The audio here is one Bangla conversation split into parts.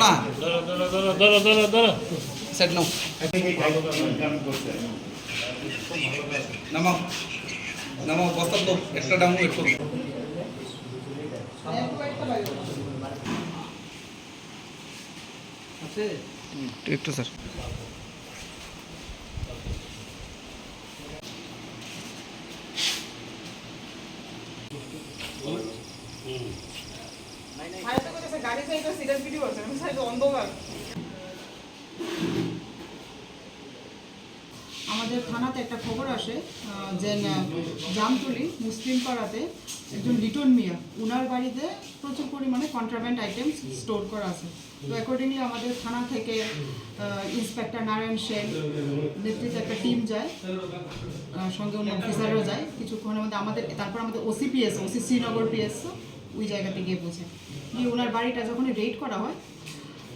না। সেট নাও নামাও। নামাও বস্তা তো একটা ডাউন ওয়েট করো একটু স্যার আরেকটা আমাদের থানাতে একটা খবর আসে যে জামতলি মুসলিম পাড়াতে একজন লিটন মিয়া, উনার বাড়িতে প্রচুর পরিমাণে কন্ট্রাব্যান্ড আইটেমস স্টোর করা আছে। তো অ্যাকর্ডিংলি আমাদের থানা থেকে ইন্সপেক্টর নারায়ণ সেন নেতৃত্বে একটা টিম যায় সঙ্গে অন্য অফিসারও যায়, কিছুক্ষণের মধ্যে আমাদের, তারপর আমাদের OC PS OC Srinagar PS ওই জায়গাতে গিয়ে পৌঁছে গিয়ে ওনার বাড়িটা যখন রেড করা হয়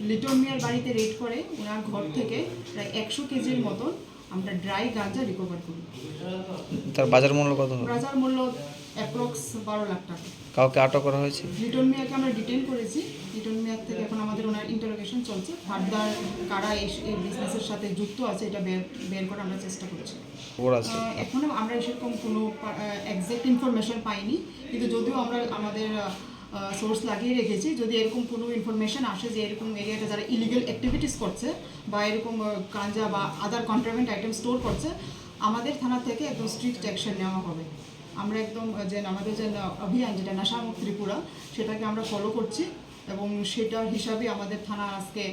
লিটন মিয়ার বাড়িতে রেড করে ওনার ঘর থেকে প্রায় একশো কেজির মতন আমরা ড্রাই গাঁজা রিকভার করি। তার বাজার মূল্য কত? বাজার মূল্য অ্যাপ্রক্স বারো লাখ টাকা। কাউকে আটক করা হয়েছে? লিটন মিয়াকে আমরা ডিটেন করেছি। লিটন মিয়ার থেকে এখন আমাদের ওনার ইন্টারোগেশন চলছে। ফার্দার কারা এই এই বিজনেসের সাথে যুক্ত আছে এটা বের বের করার আমরা চেষ্টা করছি। খবর আছে। এখনও আমরা সেরকম কোনো এক্সাক্ট ইনফরমেশন পাইনি কিন্তু যদিও আমরা আমাদের সোর্স লাগিয়ে রেখেছি যদি এরকম কোনো ইনফরমেশন আসে যে এরকম এরিয়াটা যারা ইলিগাল অ্যাক্টিভিটিস করছে বা এরকম আহ, বা আদার কন্ট্রাভেন্ট আইটেম স্টোর করছে আমাদের থানা থেকে একদম স্ট্রিক্ট অ্যাকশন নেওয়া হবে। আমরা একদম যে আমাদের যে অভিযান যেটা নেশামুক্ত ত্রিপুরা সেটাকে আমরা ফলো করছি এবং সেটার হিসাবে আমাদের থানা আজকে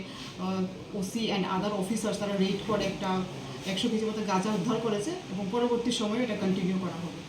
ওসি অ্যান্ড আদার অফিসার্স তারা রেড করে একটা একশো কেজি মতো গাঁজা উদ্ধার করেছে এবং পরবর্তী সময়ে এটা কন্টিনিউ করা হবে।